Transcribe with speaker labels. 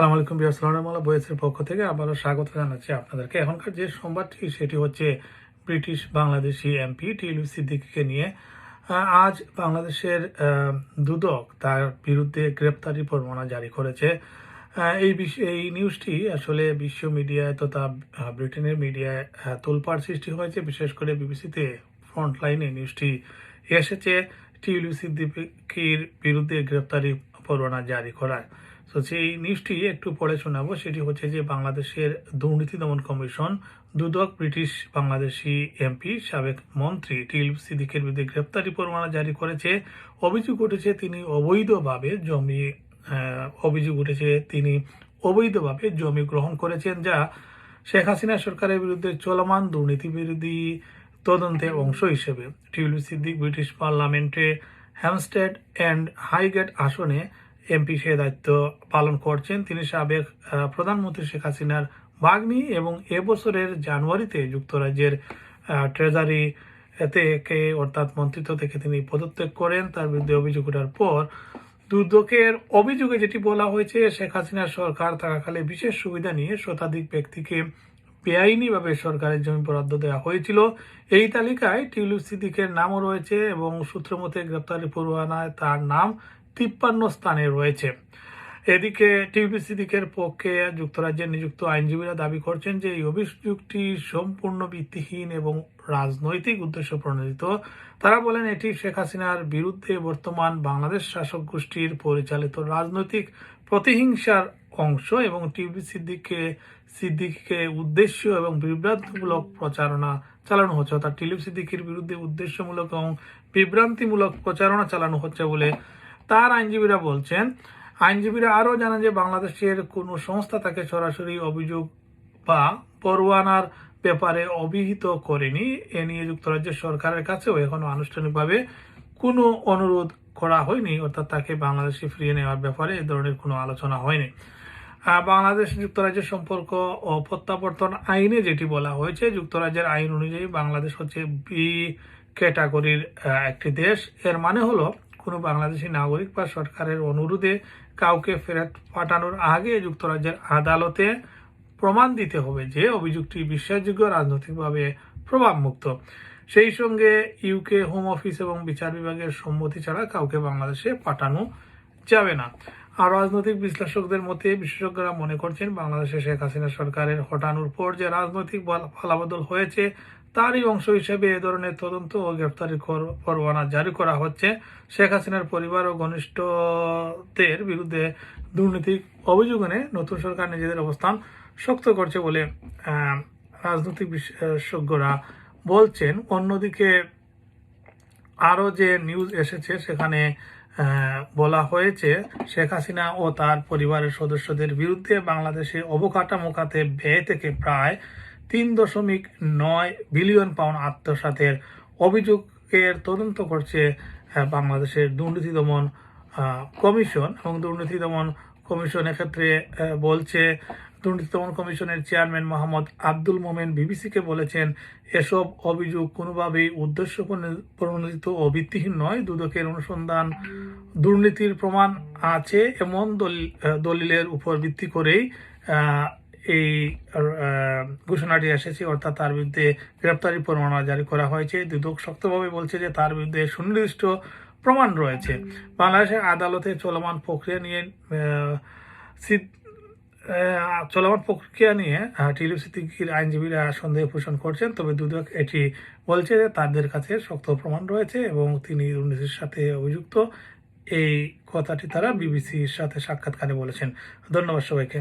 Speaker 1: আসসালামু আলাইকুম বিয়াসলামা বয়েসের পক্ষ থেকে আবারও স্বাগত জানাচ্ছি আপনাদেরকে। এখনকার যে সংবাদটি, সেটি হচ্ছে ব্রিটিশ বাংলাদেশি এমপি টিলু সিদ্দিকীকে নিয়ে। আজ বাংলাদেশের দুদক তার বিরুদ্ধে গ্রেপ্তারি পরোয়ানা জারি করেছে। এই বিষ- এই নিউজটি আসলে বিশ্ব মিডিয়ায় তথা ব্রিটেনের মিডিয়ায় তোলপাড় সৃষ্টি হয়েছে। বিশেষ করে বিবিসিতে ফ্রন্ট লাইনে নিউজটি এসেছে। টিউলু সিদ্দিকির বিরুদ্ধে গ্রেপ্তারি পরোয়ানা জারি করার। তো সেই নিউজটি একটু পরে শোনাবো। সেটি হচ্ছে যে বাংলাদেশের দুর্নীতি দমন কমিশন, দুদক ব্রিটিশ বাংলাদেশি এমপি, সাবেক মন্ত্রী টিল সিদ্দিকের বিরুদ্ধে গ্রেপ্তারি পরোয়ানা জারি করেছে। অভিযোগ উঠেছে তিনি অবৈধভাবে জমি অভিযোগ উঠেছে তিনি অবৈধভাবে জমি গ্রহণ করেছেন যা শেখ হাসিনা সরকারের বিরুদ্ধে চলমান দুর্নীতি বিরোধী তদন্তের অংশ হিসেবে। টিউলু সিদ্দিক ব্রিটিশ পার্লামেন্টে হ্যামস্টেড অ্যান্ড হাইগেট আসনে এমপি সে দায়িত্ব পালন করছেন। তিনি সাবেক প্রধানমন্ত্রী শেখ হাসিনার বাগ্নি এবং এবছরের জানুয়ারিতে যুক্তরাজ্যের ট্রেজারি থেকে অর্থাৎ মন্ত্রিত্ব থেকে তিনি পদত্যাগ করেন। তার বিরুদ্ধে অভিযোগ ওঠার পর দুদকের অভিযোগে যেটি বলা হয়েছে, শেখ হাসিনার সরকার থাকাকালে বিশেষ সুবিধা নিয়ে শতাধিক ব্যক্তিকে বেআইনিভাবে সরকারের জমি বরাদ্দ দেওয়া হয়েছিল। এই তালিকায় টিউলিপ সিদ্দিকের নামও রয়েছে এবং সূত্র মতে গ্রেপ্তারি পরোয়ানায় তার নাম তিপ্পান্ন স্থানে রয়েছে। এদিকে টিউলু সিদ্দিকের পক্ষে যুক্তরাজ্যের নিযুক্ত আইনজীবীরা দাবি করছেন যে এই অভিযোগটি সম্পূর্ণ ভিত্তিহীন এবং রাজনৈতিক উদ্দেশ্য প্রণোদিত। তারা বলেন, এটি শেখ হাসিনার বিরুদ্ধে বর্তমান বাংলাদেশ শাসক গোষ্ঠীর পরিচালিত রাজনৈতিক প্রতিহিংসার অংশ এবং টিভি সিদ্দিককে সিদ্দিককে উদ্দেশ্য এবং বিভ্রান্তিমূলক প্রচারণা চালানো হচ্ছে। অর্থাৎ টিলিপ সিদ্দিকির বিরুদ্ধে উদ্দেশ্যমূলক এবং বিভ্রান্তিমূলক প্রচারণা চালানো হচ্ছে বলে তার আইনজীবীরা বলছেন, আইনজীবীরা আরও জানান যে বাংলাদেশের কোনো সংস্থা তাকে সরাসরি অভিযোগ বা পরোয়ানার ব্যাপারে অভিহিত করেনি। এ নিয়ে যুক্তরাজ্যের সরকারের কাছেও এখনও আনুষ্ঠানিকভাবে কোনো অনুরোধ করা হয়নি, অর্থাৎ তাকে বাংলাদেশে ফিরিয়ে নেওয়ার ব্যাপারে এ ধরনের কোনো আলোচনা হয়নি। বাংলাদেশ যুক্তরাজ্যের সম্পর্ক ও প্রত্যাবর্তন আইনে যেটি বলা হয়েছে, যুক্তরাজ্যের আইন অনুযায়ী বাংলাদেশ হচ্ছে বি ক্যাটাগরির একটি দেশ। এর মানে হলো কোনো বাংলাদেশি নাগরিক বা সরকারের অনুরোধে কাউকে ফেরত পাঠানোর আগে যুক্তরাজ্যের আদালতে প্রমাণ দিতে হবে যে অভিযোগটি বিশ্বাসযোগ্য, রাজনৈতিকভাবে প্রভাবমুক্ত। সেই সঙ্গে ইউকে হোম অফিস এবং বিচার বিভাগের সম্মতি ছাড়া কাউকে বাংলাদেশে পাঠানো যাবে না। আর রাজনৈতিক বিশ্লেষকদের মতে বিশেষজ্ঞরা মনে করছেন, বাংলাদেশে শেখ হাসিনা সরকারের হটানোর পর যে রাজনৈতিক ফলাবদল হয়েছে তারই অংশ হিসেবে এ ধরনের তদন্ত ও গ্রেপ্তারি পরোয়ানা জারি করা হচ্ছে। শেখ হাসিনার পরিবার ও ঘনিষ্ঠদের বিরুদ্ধে দুর্নীতি অভিযোগ এনে নতুন সরকার নিজেদের অবস্থান শক্ত করছে বলে রাজনৈতিক বিশেষজ্ঞরা বলছেন। অন্যদিকে আরও যে নিউজ এসেছে, সেখানে বলা হয়েছে, শেখ হাসিনা ও তার পরিবারের সদস্যদের বিরুদ্ধে বাংলাদেশে অবকাঠামো খাতে ব্যয় থেকে প্রায় তিন দশমিক নয় বিলিয়ন পাউন্ড আত্মসাতের অভিযোগের তদন্ত করছে বাংলাদেশের দুর্নীতি দমন কমিশন এবং দুর্নীতি দমন কমিশন। এক্ষেত্রে বলছে, দুর্নীতি দমন কমিশনের চেয়ারম্যান মোহাম্মদ আব্দুল মোমেন বিবিসিকে বলেছেন, এসব অভিযোগ কোনোভাবেই উদ্দেশ্য প্রণোদিত ও ভিত্তিহীন নয়। দুদকের অনুসন্ধান দুর্নীতির প্রমাণ আছে, এমন দলিল দলিলের উপর ভিত্তি করেই এই ঘোষণাটি এসেছে, অর্থাৎ তার বিরুদ্ধে গ্রেপ্তারি পরোয়ানা জারি করা হয়েছে। দুদক শক্তভাবে বলছে যে তার বিরুদ্ধে সুনির্দিষ্ট প্রমাণ রয়েছে। বাংলাদেশের আদালতে চলমান প্রক্রিয়া নিয়ে চলমান প্রক্রিয়া নিয়ে টিলু সিদ্দিকির আইনজীবীরা সন্দেহ পোষণ করছেন, তবে দুদক এটি বলছে যে তাদের কাছে শক্ত প্রমাণ রয়েছে এবং তিনি দুর্নীতির সাথে অভিযুক্ত। এই কথাটি তারা বিবিসির সাথে সাক্ষাৎকারে বলেছেন। ধন্যবাদ সবাইকে।